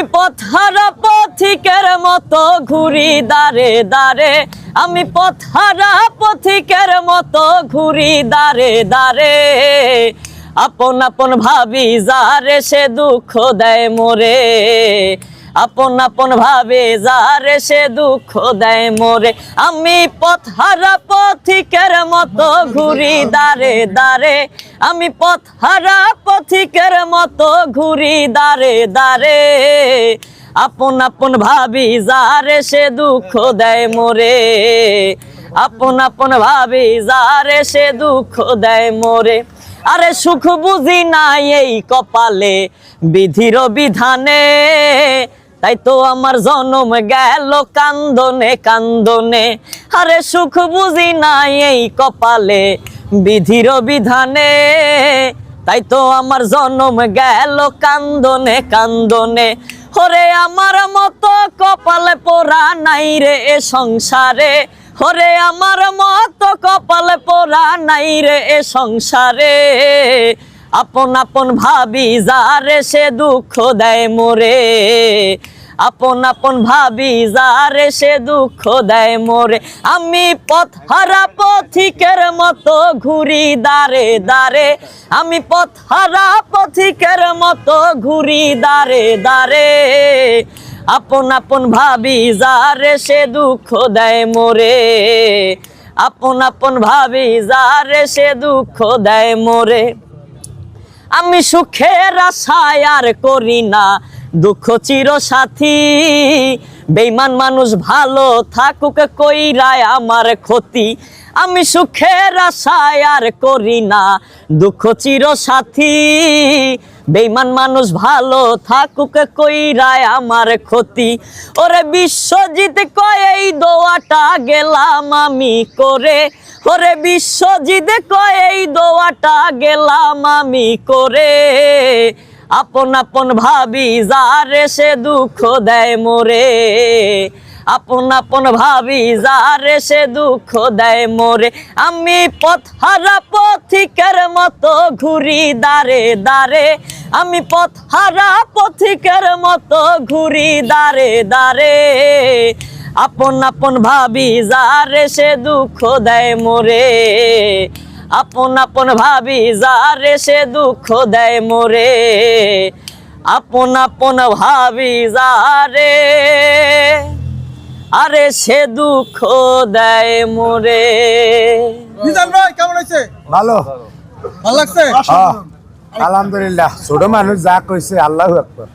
আমি পথহারা পথিকের মতো ঘুরি দারে দারে আমি পথহারা পথিকের মতো ঘুরি দারে দারে আপন আপন ভাবি যারে সে দুঃখ দেয় মোরে। আপন আপন ভাবে যারে সে দুঃখ দেয় মোরে। আমি পথহারা পথিকের মতো ঘুরি দারে দারে আমি পথহারা পথিকের মতো ঘুরি দারে দারে আপন আপন ভাবি যারে সে দুঃখ দেয় মোরে। আপন আপন ভাবি যারে সে দুঃখ দেয় মোরে। আরে সুখ বুঝি নাই এই কপালে। বিধির বিধানে তাই তো আমার জনম গেল কান্দনে কান্দনে। আরে সুখ বুঝি নাই এই কপালে বিধির বিধানে। তাই তো আমার জনম গেল কান্দনে কান্দনে। হরে আমার মতো কপালে পোড়া নাই রে এ সংসারে। হরে আমার মতো কপালে পোড়া নাই রে এ সংসারে। আপন আপন ভাবি যারে সে দুঃখ দেয় মোরে। আপন আপন ভাবি যারে সে দুঃখ দেয় মোরে। আমি পথ হারা পথিকের মতো ঘুরি দারে দারে আমি পথ হারা পথিকের মতো ঘুরি দারে দারে আপন আপন ভাবি যারে সে দুঃখ দেয় মোরে। আপন আপন ভাবি যারে সে দুঃখ দেয় মোরে। আমি সুখের আশায় আর করি না, দুঃখ চির সাথী। বেইমান মানুষ ভালো থাকুক কইরায় আমার ক্ষতি। আমি সুখের আশায় আর করি না, দুঃখ চির সাথী। বেইমান মানুষ ভালো থাকুক কইরায় আমার ক্ষতি। ওরে বিশ্বজিৎ কয়, এই দোয়াটা গেলাম আমি করে। ওরে বিশ্বজিৎ কয়, এই দোয়াটা গেলাম আমি করে। আপন আপন ভাবি, যারে সে দুঃখ দেয় মোরে। আপন আপন ভাবি, যারে সে দুঃখ দেয় মোরে। আমি পথ হারা পথিকের মতো ঘুরি দারে দারে। আমি পথ হারা পথিকের মতো ঘুরি দারে দারে। আপন আপন ভাবি যারে সে দুঃখ দেয় মোরে। আপন আপন ভাবি যারে সে দুঃখ দেয় মোরে। আপন আপন ভাবি যারে আরে সে দুঃখ দেয় মোরে। ভাই কেমন হয়েছে? ভালো। ভালো লাগছে? হ্যাঁ, আলহামদুলিল্লাহ। ছোট মানুষ যা কইছে আল্লাহ আকবার।